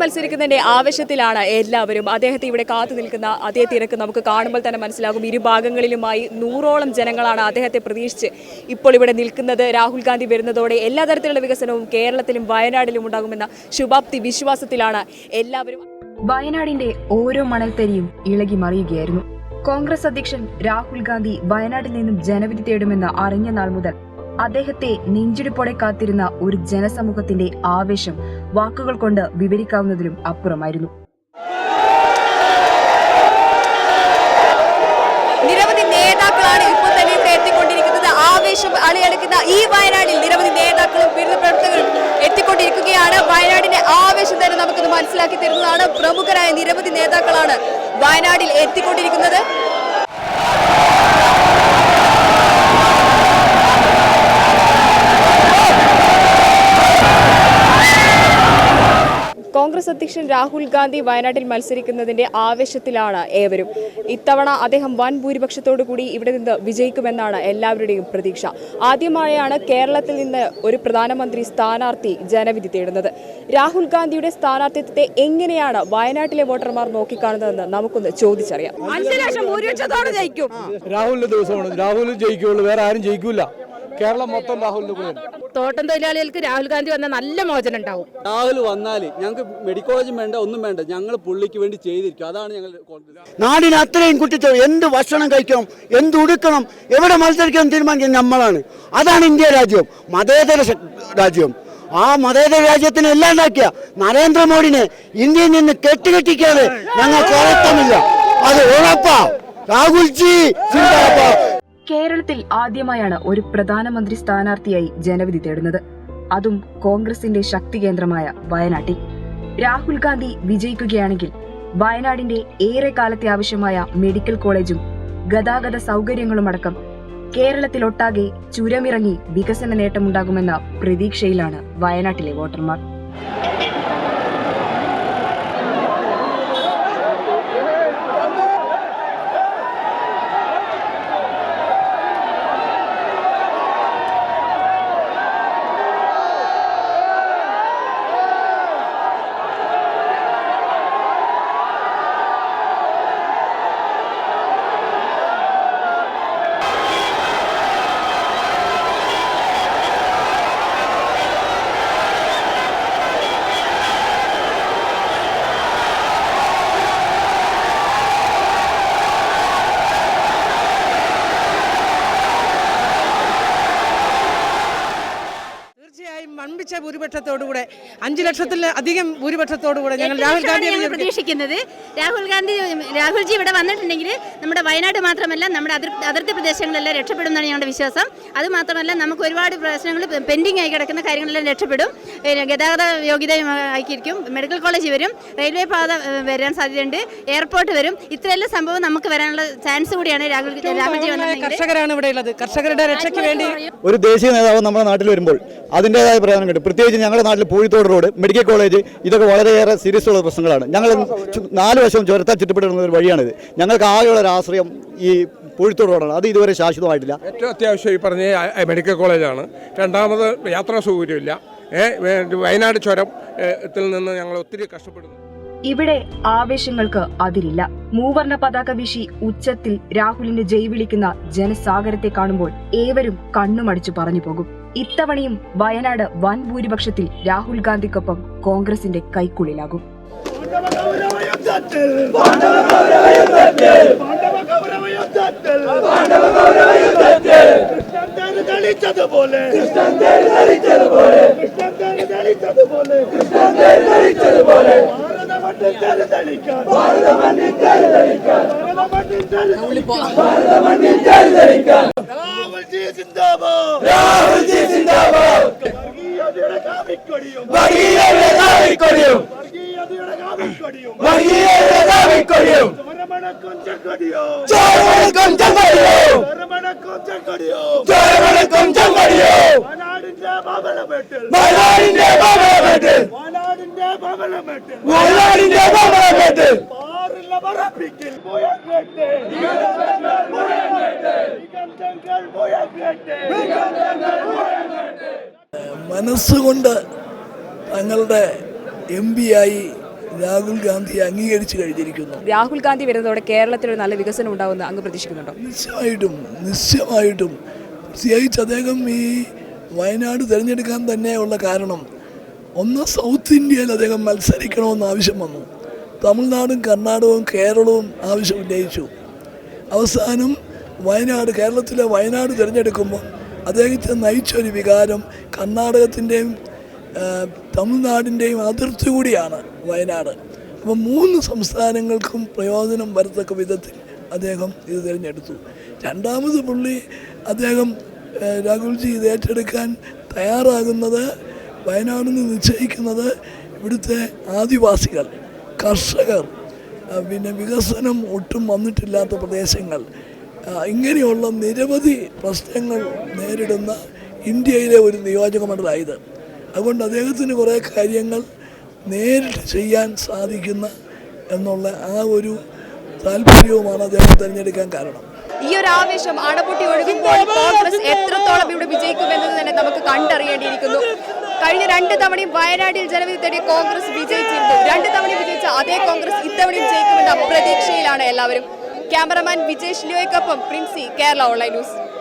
മത്സരിക്കുന്നതിന്റെ ആവശ്യത്തിലാണ് എല്ലാവരും. അദ്ദേഹത്തെ ഇവിടെ കാത്തു നിൽക്കുന്ന അതേ തിരക്ക് നമുക്ക് കാണുമ്പോൾ തന്നെ മനസ്സിലാകും. ഇരുഭാഗങ്ങളിലുമായി നൂറോളം ജനങ്ങളാണ് അദ്ദേഹത്തെ പ്രതീക്ഷിച്ച് ഇപ്പോൾ ഇവിടെ നിൽക്കുന്നത്. രാഹുൽ ഗാന്ധി വരുന്നതോടെ എല്ലാ തരത്തിലുള്ള വികസനവും കേരളത്തിലും വയനാടിലും ഉണ്ടാകുമെന്ന ശുഭാപ്തി വിശ്വാസത്തിലാണ് എല്ലാവരും. വയനാടിന്റെ ഓരോ മണൽത്തരിയും ഇളകി മറിയുകയായിരുന്നു. കോൺഗ്രസ് അധ്യക്ഷൻ രാഹുൽ ഗാന്ധി വയനാട്ടിൽ നിന്നും ജനവിധി തേടുമെന്ന് അറിഞ്ഞ നാൾ മുതൽ അദ്ദേഹത്തെ നെഞ്ചിടിപ്പോടെ കാത്തിരുന്ന ഒരു ജനസമൂഹത്തിന്റെ ആവേശം വാക്കുകൾ കൊണ്ട് വിവരിക്കാവുന്നതിലും അപ്പുറമായിരുന്നു. നിരവധി നേതാക്കളാണ് ഇപ്പോൾ തന്നെ എത്തിക്കൊണ്ടിരിക്കുന്നത്. ആവേശം അളിയളിക്കുന്ന ഈ വയനാട്ടിൽ നിരവധി നേതാക്കളും വിരുദ്ധ പ്രവർത്തകരും എത്തിക്കൊണ്ടിരിക്കുകയാണ്. വയനാടിന്റെ ആവേശം തന്നെ നമുക്കിത് മനസ്സിലാക്കി തരുന്നതാണ്. പ്രമുഖരായ നിരവധി നേതാക്കളാണ് വയനാടിൽ എത്തിക്കൊണ്ടിരിക്കുന്നത്. കോൺഗ്രസ് അധ്യക്ഷൻ രാഹുൽ ഗാന്ധി വയനാട്ടിൽ മത്സരിക്കുന്നതിന്റെ ആവേശത്തിലാണ് ഏവരും. ഇത്തവണ അദ്ദേഹം വൻ ഭൂരിപക്ഷത്തോടു കൂടി ഇവിടെ നിന്ന് വിജയിക്കുമെന്നാണ് എല്ലാവരുടെയും പ്രതീക്ഷ. ആദ്യമായാണ് കേരളത്തിൽ നിന്ന് ഒരു പ്രധാനമന്ത്രി സ്ഥാനാർത്ഥി ജനവിധി തേടുന്നത്. രാഹുൽ ഗാന്ധിയുടെ സ്ഥാനാർത്ഥിത്വത്തെ എങ്ങനെയാണ് വയനാട്ടിലെ വോട്ടർമാർ നോക്കിക്കാണുന്നതെന്ന് നമുക്കൊന്ന് ചോദിച്ചറിയാം. അഞ്ചു ലക്ഷം ഭൂരിപക്ഷത്തോടെ ജയിക്കും. രാഹുലിന്റെ ദിവസമാണ്. രാഹുൽ ജയിക്കുള്ളൂ. വേറെ ആരും ജയിക്കൂല. കേരളം മൊത്തം രാഹുലിന്റെ കൂടെ തോട്ടം തൊഴിലാളികൾക്ക് രാഹുൽ ഗാന്ധി വന്ന നല്ല മോചനം ഉണ്ടാവും. രാഹുൽ വന്നാൽ ഞങ്ങൾക്ക് മെഡിക്കൽ കോളേജും വേണ്ട ഒന്നും വേണ്ട. ഞങ്ങൾ പുള്ളിക്ക് വേണ്ടി ചെയ്തിരിക്കും. അതാണ് ഞങ്ങൾ നാടിന് അത്രയും കുട്ടിച്ചോ എന്ത് ഭക്ഷണം കഴിക്കണം എന്ത് ഉടുക്കണം എവിടെ മത്സരിക്കണം തീരുമാനിക്കുന്നത് നമ്മളാണ് അതാണ് ഇന്ത്യ രാജ്യം മതേതര രാജ്യം. ആ മതേതര രാജ്യത്തിന് എല്ലാം ഉണ്ടാക്കിയ നരേന്ദ്രമോദിനെ ഇന്ത്യയിൽ നിന്ന് കെട്ടുകെട്ടിക്കാതെ ഞങ്ങൾ ഉറപ്പമില്ല അത് ഉറപ്പാ. രാഹുൽജി കേരളത്തിൽ ആദ്യമായാണ് ഒരു പ്രധാനമന്ത്രി സ്ഥാനാർത്ഥിയായി ജനവിധി തേടുന്നത്. അതും കോൺഗ്രസിന്റെ ശക്തി കേന്ദ്രമായ വയനാട്ടിൽ. രാഹുൽ ഗാന്ധി വിജയിക്കുകയാണെങ്കിൽ വയനാടിന്റെ ഏറെ കാലത്തെ ആവശ്യമായ മെഡിക്കൽ കോളേജും ഗതാഗത സൗകര്യങ്ങളുമടക്കം കേരളത്തിലൊട്ടാകെ ചുരമിറങ്ങി വികസന നേട്ടമുണ്ടാകുമെന്ന പ്രതീക്ഷയിലാണ് വയനാട്ടിലെ വോട്ടർമാർ. ഭൂരിപക്ഷത്തോടുകൂടെ അഞ്ചു ലക്ഷത്തിൽ അധികം ഭൂരിപക്ഷത്തോടുകൂടെ ഞങ്ങൾ രാഹുൽ ഗാന്ധി പ്രതീക്ഷിക്കുന്നത്? രാഹുൽ ഗാന്ധി രാഹുൽജി ഇവിടെ വന്നിട്ടുണ്ടെങ്കിൽ നമ്മുടെ വയനാട് മാത്രമല്ല നമ്മുടെ അതിർ അതിർത്തി പ്രദേശങ്ങളെല്ലാം രക്ഷപ്പെടുമെന്നാണ് ഞങ്ങളുടെ വിശ്വാസം. അത് മാത്രമല്ല നമുക്ക് ഒരുപാട് പ്രശ്നങ്ങൾ പെൻഡിങ് ആയി കിടക്കുന്ന കാര്യങ്ങളെല്ലാം രക്ഷപ്പെടും. പിന്നെ ഗതാഗത യോഗ്യതയും ആക്കിയിരിക്കും മെഡിക്കൽ കോളേജ് വരും. റെയിൽവേ പാത വരാൻ സാധ്യതയുണ്ട്. എയർപോർട്ട് വരും. ഇത്രയെല്ലാം സംഭവം നമുക്ക് വരാനുള്ള ചാൻസ് കൂടിയാണ് രാഹുൽ രാഹുൽജി കർഷകരാണ് ഇവിടെ ഉള്ളത്. കർഷകരുടെ രക്ഷയ്ക്ക് വേണ്ടി ഒരു ദേശീയ നേതാവ് നമ്മുടെ നാട്ടിൽ വരുമ്പോൾ അതിന്റെതായ പ്രധാനം കിട്ടും. പ്രത്യേകിച്ച് ഞങ്ങളുടെ നാട്ടിൽ പൂഴിത്തോട് റോഡ് മെഡിക്കൽ കോളേജ് ഇതൊക്കെ വളരെയേറെ സീരിയസ് ഉള്ള പ്രശ്നങ്ങളാണ്. ഞങ്ങൾ നാല് വശവും ചുരത്താൻ ചുറ്റപ്പെടുന്ന ഒരു വഴിയാണിത്. ഞങ്ങൾക്ക് ആകെയുള്ള ഒരു ആശ്രയം ഈ പൂഴിത്തോട് റോഡാണ്. അത് ഇതുവരെ ശാശ്വതമായിട്ടില്ല. ഏറ്റവും അത്യാവശ്യം ഈ പറഞ്ഞ മെഡിക്കൽ കോളേജാണ്. രണ്ടാമത് യാത്രാ സൗകര്യമില്ല. വയനാട് ചുരം ത്തിൽ നിന്ന് ഞങ്ങൾ ഒത്തിരി കഷ്ടപ്പെടുന്നു. ഇവിടെ ആവേശങ്ങൾക്ക് അതിരില്ല. മൂവർണ പതാക വീശി ഉച്ചത്തിൽ രാഹുലിന്റെ ജയ് വിളിക്കുന്ന ജനസാഗരത്തെ കാണുമ്പോൾ ഏവരും കണ്ണുമടിച്ചു പറഞ്ഞു പോകും. ഇത്തവണയും വയനാട് വൻ ഭൂരിപക്ഷത്തിൽ രാഹുൽ ഗാന്ധിക്കൊപ്പം കോൺഗ്രസിന്റെ കൈക്കുള്ളിലാകും. മനസ്സുകൊണ്ട് തങ്ങളുടെ എം പിയായി രാഹുൽ ഗാന്ധി അംഗീകരിച്ചു കഴിഞ്ഞിരിക്കുന്നു. രാഹുൽ ഗാന്ധി വരുന്നതോടെ കേരളത്തിൽ ഒരു നല്ല വികസനം ഉണ്ടാവുമെന്ന് അങ്ങ് പ്രതീക്ഷിക്കുന്നുണ്ടോ? നിശ്ചയമായിട്ടും നിശ്ചയമായിട്ടും. പ്രത്യേകിച്ച് അദ്ദേഹം ഈ വയനാട് തിരഞ്ഞെടുക്കാൻ തന്നെയുള്ള കാരണം ഒന്ന് സൗത്ത് ഇന്ത്യയിൽ അദ്ദേഹം മത്സരിക്കണമെന്ന് ആവശ്യം വന്നു. തമിഴ്നാടും കർണാടകവും കേരളവും ആവശ്യം ഉന്നയിച്ചു. അവസാനം വയനാട് കേരളത്തിലെ വയനാട് തിരഞ്ഞെടുക്കുമ്പോൾ അദ്ദേഹത്തെ നയിച്ചൊരു വികാരം കർണാടകത്തിന്റെയും തമിഴ്നാടിന്റെയും അതിർത്തി കൂടിയാണ് വയനാട്. അപ്പോൾ മൂന്ന് സംസ്ഥാനങ്ങൾക്കും പ്രയോജനം വരത്തക്ക വിധത്തിൽ അദ്ദേഹം ഇത് തിരഞ്ഞെടുത്തു. രണ്ടാമത് പുള്ളി അദ്ദേഹം രാഹുൽജി ഇത് ഏറ്റെടുക്കാൻ തയ്യാറാകുന്നത് വയനാട് നിന്ന് നിശ്ചയിക്കുന്നത് ഇവിടുത്തെ ആദിവാസികൾ കർഷകർ പിന്നെ വികസനം ഒട്ടും വന്നിട്ടില്ലാത്ത പ്രദേശങ്ങൾ. ഇങ്ങനെയുള്ള നിരവധി പ്രശ്നങ്ങൾ നേരിടുന്ന ഇന്ത്യയിലെ ഒരു നിയോജക മണ്ഡലമായത് അതുകൊണ്ട് അദ്ദേഹത്തിന് കുറേ കാര്യങ്ങൾ നേരിട്ട് ചെയ്യാൻ സാധിക്കുന്ന എന്നുള്ള ആ ഒരു താല്പര്യവുമാണ് അദ്ദേഹം തിരഞ്ഞെടുക്കാൻ കാരണം. ഈ ഒരു ആവേശം അണപൊട്ടി ഒഴുകുമ്പോൾ കോൺഗ്രസ് എത്രത്തോളം ഇവിടെ വിജയിക്കും വിജയിക്കുമെന്നത് തന്നെ നമുക്ക് കണ്ടറിയേണ്ടിയിരിക്കുന്നു. കഴിഞ്ഞ രണ്ട് തവണയും വയനാട്ടിൽ ജനവിധി തേടിയ കോൺഗ്രസ് വിജയിച്ചിരുന്നു. രണ്ട് തവണ വിജയിച്ച അതേ കോൺഗ്രസ് ഇത്തവണയും ജയിക്കുമെന്ന പ്രതീക്ഷയിലാണ് എല്ലാവരും. ക്യാമറമാൻ വിജേഷ് ലിയോയ്ക്കൊപ്പം പ്രിൻസി കേരള ഓൺലൈൻ ന്യൂസ്.